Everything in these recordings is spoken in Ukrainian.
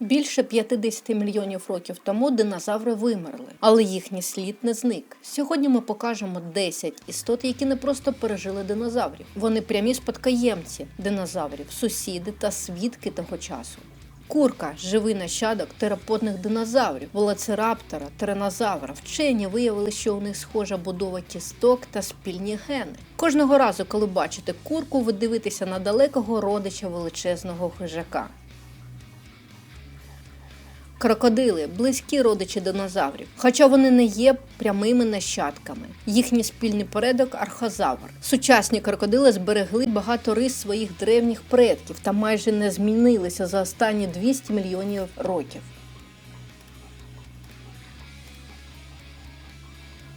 Більше 50 мільйонів років тому динозаври вимерли, але їхній слід не зник. Сьогодні ми покажемо 10 істот, які не просто пережили динозаврів. Вони прямі спадкоємці динозаврів, сусіди та свідки того часу. Курка живий нащадок тераподних динозаврів, велоцираптора, тиранозавра. Вчені виявили, що у них схожа будова кісток та спільні гени. Кожного разу, коли бачите курку, ви дивитеся на далекого родича величезного хижака. Крокодили близькі родичі динозаврів, хоча вони не є прямими нащадками. Їхній спільний предок архозавр. Сучасні крокодили зберегли багато рис своїх древніх предків та майже не змінилися за останні 200 мільйонів років.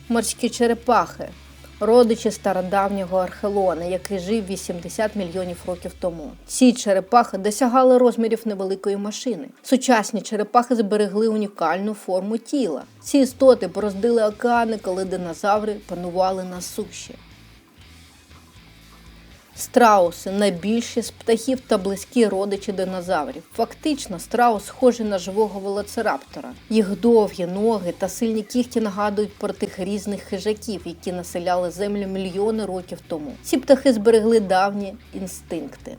Морські черепахи родичі стародавнього архелона, який жив 80 мільйонів років тому. Ці черепахи досягали розмірів невеликої машини. Сучасні черепахи зберегли унікальну форму тіла. Ці істоти бороздили океани, коли динозаври панували на суші. Страуси найбільші з птахів та близькі родичі динозаврів. Фактично, страус схожий на живого велоцираптора. Їх довгі ноги та сильні кігті нагадують про тих різних хижаків, які населяли землю мільйони років тому. Ці птахи зберегли давні інстинкти.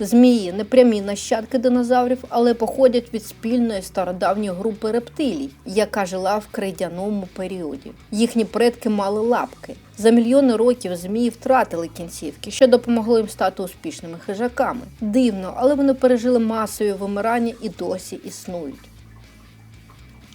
Змії не прямі нащадки динозаврів, але походять від спільної стародавньої групи рептилій, яка жила в крейдяному періоді. Їхні предки мали лапки. За мільйони років змії втратили кінцівки, що допомогло їм стати успішними хижаками. Дивно, але вони пережили масові вимирання і досі існують.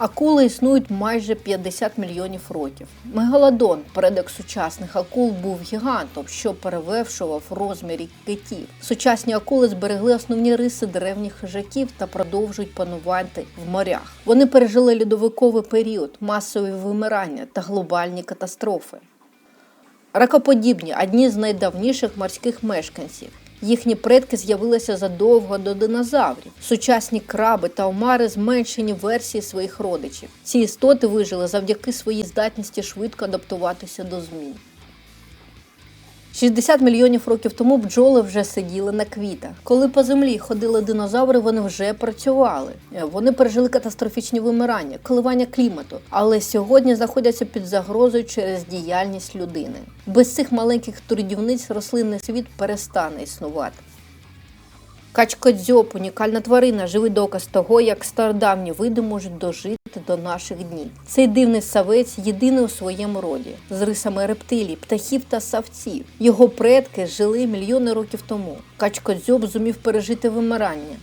Акули існують майже 50 мільйонів років. Мегалодон, предок сучасних акул, був гігантом, що перевершував розмірі китів. Сучасні акули зберегли основні риси древніх хижаків та продовжують панувати в морях. Вони пережили льодовиковий період, масові вимирання та глобальні катастрофи. Ракоподібні одні з найдавніших морських мешканців. Їхні предки з'явилися задовго до динозаврів. Сучасні краби та омари зменшені версії своїх родичів. Ці істоти вижили завдяки своїй здатності швидко адаптуватися до змін. 60 мільйонів років тому бджоли вже сиділи на квітах. Коли по землі ходили динозаври, вони вже працювали. Е, Вони пережили катастрофічні вимирання, коливання клімату, але сьогодні знаходяться під загрозою через діяльність людини. Без цих маленьких трудівниць рослинний світ перестане існувати. Качкодзьоб – унікальна тварина, живий доказ того, як стародавні види можуть дожити до наших днів. Цей дивний савець єдиний у своєму роді, з рисами рептилій, птахів та савців. Його предки жили мільйони років тому. Качкодзьоб зумів пережити вимирання.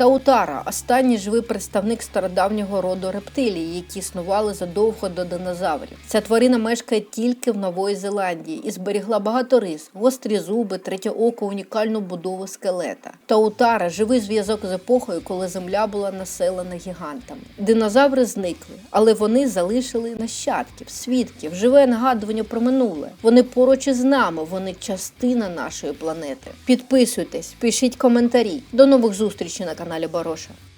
Таутара останній живий представник стародавнього роду рептилій, які існували задовго до динозаврів. Ця тварина мешкає тільки в Нової Зеландії і зберігла багато рис, гострі зуби, третє око, унікальну будову скелета. Таутара живий зв'язок з епохою, коли земля була населена гігантами. Динозаври зникли, але вони залишили нащадків, свідків, живе нагадування про минуле. Вони поруч із нами, вони частина нашої планети. Підписуйтесь, пишіть коментарі. До нових зустрічей на каналі Бороша.